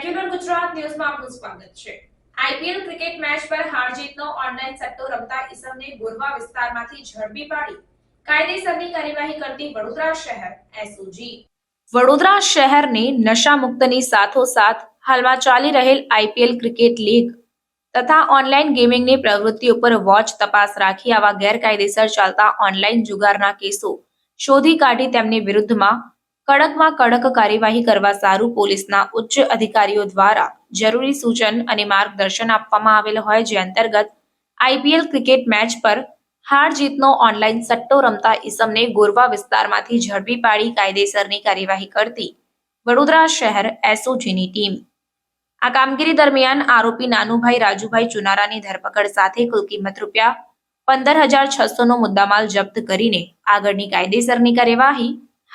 ન્યૂઝમાં આપનું સ્વાગત છે. આઈપીએલ ક્રિકેટ મેચ પર હાર જીતનો ઓનલાઈન સટ્ટો રમતા ઈસમને ગોરવા વિસ્તારમાંથી ઝડપી પાડી. કાયદેસરની કાર્યવાહી કરતી વડોદરા શહેર, એસઓજી. વડોદરા શહેરને નશા મુક્તની સાથોસાથ હાલમાં ચાલી રહેલ આઈપીએલ ક્રિકેટ લીગ તથા ઓનલાઈન ગેમિંગની પ્રવૃત્તિ ઉપર વોચ તપાસ રાખી આવા ગેરકાયદેસર ચાલતા ઓનલાઈન જુગારના કેસો શોધી કાઢી તેમની વિરુદ્ધમાં કડકમાં કડક કાર્યવાહી કરવા સારું પોલીસના ઉચ્ચ અધિકારીઓ દ્વારા જરૂરી સૂચન અને માર્ગદર્શન આપવામાં આવેલ હોય જે અંતર્ગત આઈપીએલ ક્રિકેટ મેચ પર હાર જીતનો ઓનલાઈન સટ્ટો રમતા ઈસમને ગોરવા વિસ્તારમાંથી ઝડપી પાડી કાયદેસરની કાર્યવાહી કરતી વડોદરા શહેર એસઓજીની ટીમ. આ કામગીરી દરમિયાન આરોપી નાનુભાઈ રાજુભાઈ ચુનારાની ધરપકડ સાથે કુલ કિંમત રૂપિયા પંદર હજાર છસોનો મુદ્દામાલ જપ્ત કરીને આગળની કાયદેસરની કાર્યવાહી